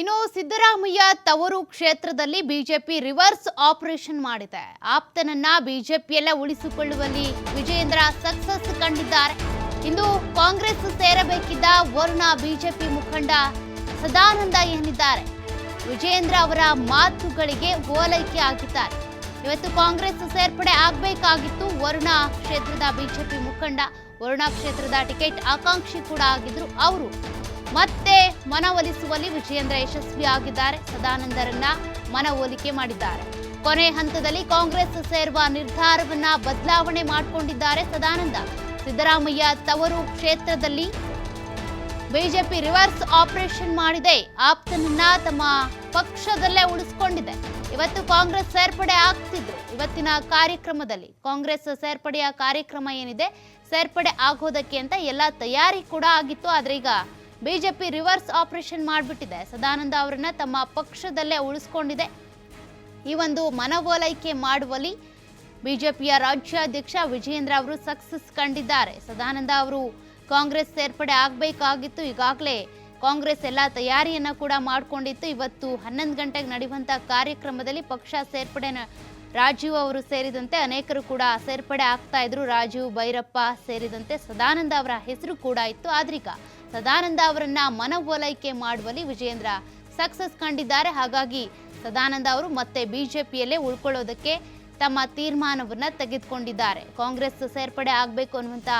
ಇನ್ನು ಸಿದ್ದರಾಮಯ್ಯ ತವರು ಕ್ಷೇತ್ರದಲ್ಲಿ ಬಿಜೆಪಿ ರಿವರ್ಸ್ ಆಪರೇಷನ್ ಮಾಡಿದೆ. ಆಪ್ತನನ್ನ ಬಿಜೆಪಿಯಲ್ಲ ಉಳಿಸಿಕೊಳ್ಳುವಲ್ಲಿ ವಿಜಯೇಂದ್ರ ಸಕ್ಸಸ್ ಕಂಡಿದ್ದಾರೆ. ಇಂದು ಕಾಂಗ್ರೆಸ್ ಸೇರಬೇಕಿದ್ದ ವರುಣ ಬಿಜೆಪಿ ಮುಖಂಡ ಸದಾನಂದ ಎನ್ನಿದ್ದಾರೆ ವಿಜಯೇಂದ್ರ ಅವರ ಮಾತುಗಳಿಗೆ ಓಲೈಕೆ ಆಗಿದ್ದಾರೆ. ಇವತ್ತು ಕಾಂಗ್ರೆಸ್ ಸೇರ್ಪಡೆ ಆಗಬೇಕಾಗಿತ್ತು. ವರುಣ ಕ್ಷೇತ್ರದ ಬಿಜೆಪಿ ಮುಖಂಡ ವರುಣ ಕ್ಷೇತ್ರದ ಟಿಕೆಟ್ ಆಕಾಂಕ್ಷಿ ಕೂಡ ಆಗಿದ್ರು. ಅವರು ಮತ್ತೆ ಮನವೊಲಿಸುವಲ್ಲಿ ವಿಜಯೇಂದ್ರ ಯಶಸ್ವಿಯಾಗಿದ್ದಾರೆ. ಸದಾನಂದರನ್ನ ಮನವೊಲಿಕೆ ಮಾಡಿದ್ದಾರೆ. ಕೊನೆ ಹಂತದಲ್ಲಿ ಕಾಂಗ್ರೆಸ್ ಸೇರುವ ನಿರ್ಧಾರವನ್ನ ಬದಲಾವಣೆ ಮಾಡಿಕೊಂಡಿದ್ದಾರೆ ಸದಾನಂದ. ಸಿದ್ದರಾಮಯ್ಯ ತವರು ಕ್ಷೇತ್ರದಲ್ಲಿ ಬಿಜೆಪಿ ರಿವರ್ಸ್ ಆಪರೇಷನ್ ಮಾಡಿದೆ. ಆಪ್ತನನ್ನ ತಮ್ಮ ಪಕ್ಷದಲ್ಲೇ ಉಳಿಸ್ಕೊಂಡಿದೆ. ಇವತ್ತು ಕಾಂಗ್ರೆಸ್ ಸೇರ್ಪಡೆ ಆಗ್ತಿದ್ರು. ಇವತ್ತಿನ ಕಾರ್ಯಕ್ರಮದಲ್ಲಿ ಕಾಂಗ್ರೆಸ್ ಸೇರ್ಪಡೆಯ ಕಾರ್ಯಕ್ರಮ ಏನಿದೆ? ಸೇರ್ಪಡೆ ಆಗೋದಕ್ಕೆ ಅಂತ ಎಲ್ಲ ತಯಾರಿ ಕೂಡ ಆಗಿತ್ತು. ಆದ್ರೆ ಈಗ ಬಿಜೆಪಿ ರಿವರ್ಸ್ ಆಪರೇಷನ್ ಮಾಡಿಬಿಟ್ಟಿದೆ. ಸದಾನಂದ ಅವರನ್ನ ತಮ್ಮ ಪಕ್ಷದಲ್ಲೇ ಉಳಿಸ್ಕೊಂಡಿದೆ. ಈ ಒಂದು ಮನವೊಲೈಕೆ ಮಾಡುವಲ್ಲಿ ಬಿಜೆಪಿಯ ರಾಜ್ಯಾಧ್ಯಕ್ಷ ವಿಜಯೇಂದ್ರ ಅವರು ಸಕ್ಸಸ್ ಕಂಡಿದ್ದಾರೆ. ಸದಾನಂದ ಅವರು ಕಾಂಗ್ರೆಸ್ ಸೇರ್ಪಡೆ ಆಗಬೇಕಾಗಿತ್ತು. ಈಗಾಗಲೇ ಕಾಂಗ್ರೆಸ್ ಎಲ್ಲ ತಯಾರಿಯನ್ನ ಕೂಡ ಮಾಡಿಕೊಂಡಿತ್ತು. ಇವತ್ತು ಹನ್ನೊಂದು ಗಂಟೆಗೆ ನಡೆಯುವಂಥ ಕಾರ್ಯಕ್ರಮದಲ್ಲಿ ಪಕ್ಷ ಸೇರ್ಪಡೆ ರಾಜೀವ್ ಅವರು ಸೇರಿದಂತೆ ಅನೇಕರು ಕೂಡ ಸೇರ್ಪಡೆ ಆಗ್ತಾ ಇದ್ರು. ರಾಜೀವ್, ಭೈರಪ್ಪ ಸೇರಿದಂತೆ ಸದಾನಂದ ಅವರ ಹೆಸರು ಕೂಡ ಇತ್ತು. ಆದ್ರೀಗ ಸದಾನಂದ ಅವರನ್ನ ಮನವೊಲೈಕೆ ಮಾಡುವಲ್ಲಿ ವಿಜೇಂದ್ರ ಸಕ್ಸಸ್ ಕಂಡಿದ್ದಾರೆ. ಹಾಗಾಗಿ ಸದಾನಂದ ಅವರು ಮತ್ತೆ ಬಿಜೆಪಿಯಲ್ಲೇ ಉಳ್ಕೊಳ್ಳೋದಕ್ಕೆ ತಮ್ಮ ತೀರ್ಮಾನವನ್ನ ತೆಗೆದುಕೊಂಡಿದ್ದಾರೆ. ಕಾಂಗ್ರೆಸ್ ಸೇರ್ಪಡೆ ಆಗಬೇಕು ಅನ್ನುವಂತ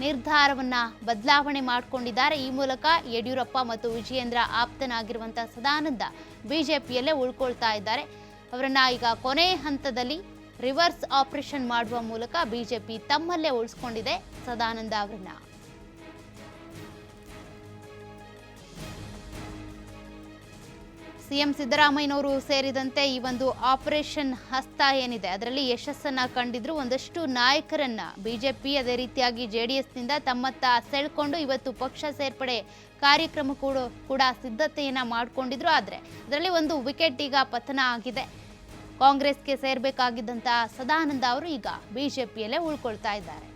ನಿರ್ಧಾರವನ್ನ ಬದಲಾವಣೆ ಮಾಡಿಕೊಂಡಿದ್ದಾರೆ. ಈ ಮೂಲಕ ಯಡಿಯೂರಪ್ಪ ಮತ್ತು ವಿಜಯೇಂದ್ರ ಆಪ್ತನಾಗಿರುವಂತ ಸದಾನಂದ ಬಿಜೆಪಿಯಲ್ಲೇ ಉಳ್ಕೊಳ್ತಾ ಇದ್ದಾರೆ. ಅವರನ್ನ ಈಗ ಕೊನೆ ಹಂತದಲ್ಲಿ ರಿವರ್ಸ್ ಆಪರೇಷನ್ ಮಾಡುವ ಮೂಲಕ ಬಿಜೆಪಿ ತಮ್ಮಲ್ಲೇ ಉಳಿಸ್ಕೊಂಡಿದೆ ಸದಾನಂದ ಅವರನ್ನ. ಸಿಎಂ ಸಿದ್ದರಾಮಯ್ಯನವರು ಸೇರಿದಂತೆ ಈ ಒಂದು ಆಪರೇಷನ್ ಹಸ್ತ ಏನಿದೆ, ಅದರಲ್ಲಿ ಯಶಸ್ಸನ್ನ ಕಂಡಿದ್ರು. ಒಂದಷ್ಟು ನಾಯಕರನ್ನ ಬಿಜೆಪಿ ಅದೇ ರೀತಿಯಾಗಿ ಜೆ ಡಿ ಎಸ್ನಿಂದ ತಮ್ಮತ್ತ ಸೆಳ್ಕೊಂಡು ಇವತ್ತು ಪಕ್ಷ ಸೇರ್ಪಡೆ ಕಾರ್ಯಕ್ರಮ ಕೂಡ ಕೂಡ ಸಿದ್ಧತೆಯನ್ನ ಮಾಡಿಕೊಂಡಿದ್ರು. ಆದರೆ ಅದರಲ್ಲಿ ಒಂದು ವಿಕೆಟ್ ಈಗ ಪತನ ಆಗಿದೆ. ಕಾಂಗ್ರೆಸ್ಗೆ ಸೇರ್ಬೇಕಾಗಿದ್ದಂತಹ ಸದಾನಂದ ಅವರು ಈಗ ಬಿಜೆಪಿಯಲ್ಲೇ ಉಳ್ಕೊಳ್ತಾ ಇದ್ದಾರೆ.